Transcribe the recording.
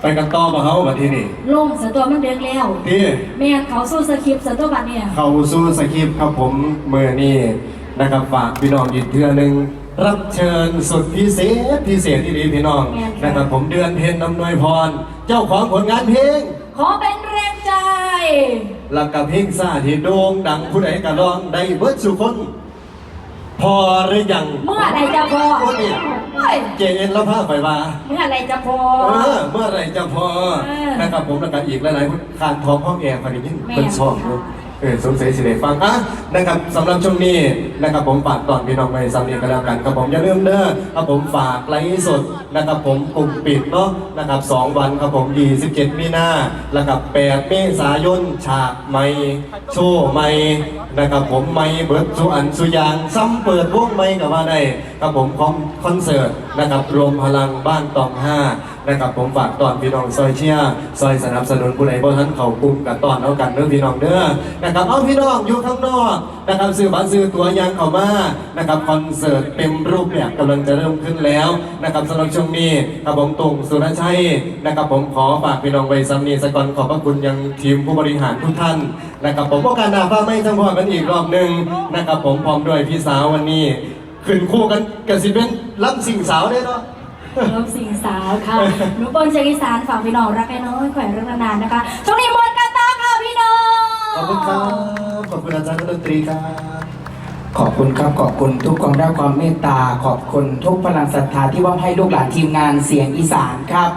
ไปกันต่อมาเขาบัดที่นี่ลงสตัวมันเดือกแล้วที่แม่นเขาสู้สคริปต์สตัวบัดเนี่ยเข้าสู่สคริปต์ครับผมเมื่อนี้นะครับฝากพี่น้องอีกเทื่อหนึงรับเชิญสุดพิเศษพิเศษที่ดีพี่น้องนะครับผมเดือนเพ็ญอำนวยพร เจ้าของผลงานเพลง ขอเป็นแรงใจหลักกับเพลงซาที่โด่งดังผู้ใดกระร้องได้เบิดสุคน พอหรือยังเมื่อไหรจะพอโอ้นี่เฮ้ยเจเอ็นแล้วพาไปว่าเมื่อไหรจะพอ เออเมื่อไหรจะพอเออ นะครับผมแล้วก็อีกหลายๆคนขาดท้องห้องแอร์พอดียิ่งแม่เป็นช่องค่ะ เออสงสัยสิได้ฟังอะนะครับสำหรับช่วงนี้นะครับผมฝากก่อนพี่น้องไปสำเนียงกันแล้วกันครับผมอย่าลืมเด้อครับผมฝากไลฟ์สดนะครับผมกลุ่มปิดเนาะนะครับสองวันครับผม27มีนาแล้วกับ8เมษายนฉากไม่โชว์ไม่นะครับผมไม่เบิร์ดสุอันสุยางซ้ำเปิดวงไม่กับว่าได้ครับผมคอมคอนเสิร์ตนะครับรวมพลังบ้านตองห้า นะครับผมฝากตอนพี่น้องซอยเชียร์ซอยสนับสนุนผู้ใดบ่ทันเขากลุ่มกับตอนเอากันเด้อพี่น้องเด้อนะครับเอาพี่น้องอยู่ข้างนอกนะครับซื้อบัตรซื้อตั๋วยังเข้ามานะครับคอนเสิร์ตเต็มรูปแบบกำลังจะเริ่มขึ้นแล้วนะครับสำหรับช่วงนี้ครับผมตุงสุรชัยนะครับผมขอฝากพี่น้องไว้ซ้ำนี้สกอนขอบพระคุณยังทีมผู้บริหารทุกท่านนะครับผมโอกาสหน้าฟ้าไม่จังหวะกันอีกรอบหนึ่งนะครับผมพร้อมด้วยพี่สาววันนี้ขึ้นคู่กันกับสิเป็นรับสิ่งสาวได้เนาะ ริ่มสิงสาวค่ะหนูปนเชียงอีสานฝากพี่น้องรักแน่น้อยแขวนเรื่องนานๆนะคะช่วงนี้มดกันตาค่ะพี่น้อง ขอบคุณครับ ขอบคุณอาจารย์ดนตรีครับ ขอบคุณครับขอบคุณทุกความรักความเมตตา ขอบคุณทุกพลังศรัทธาที่ว่าให้ลูกหลานทีมงานเสียงอีสานครับ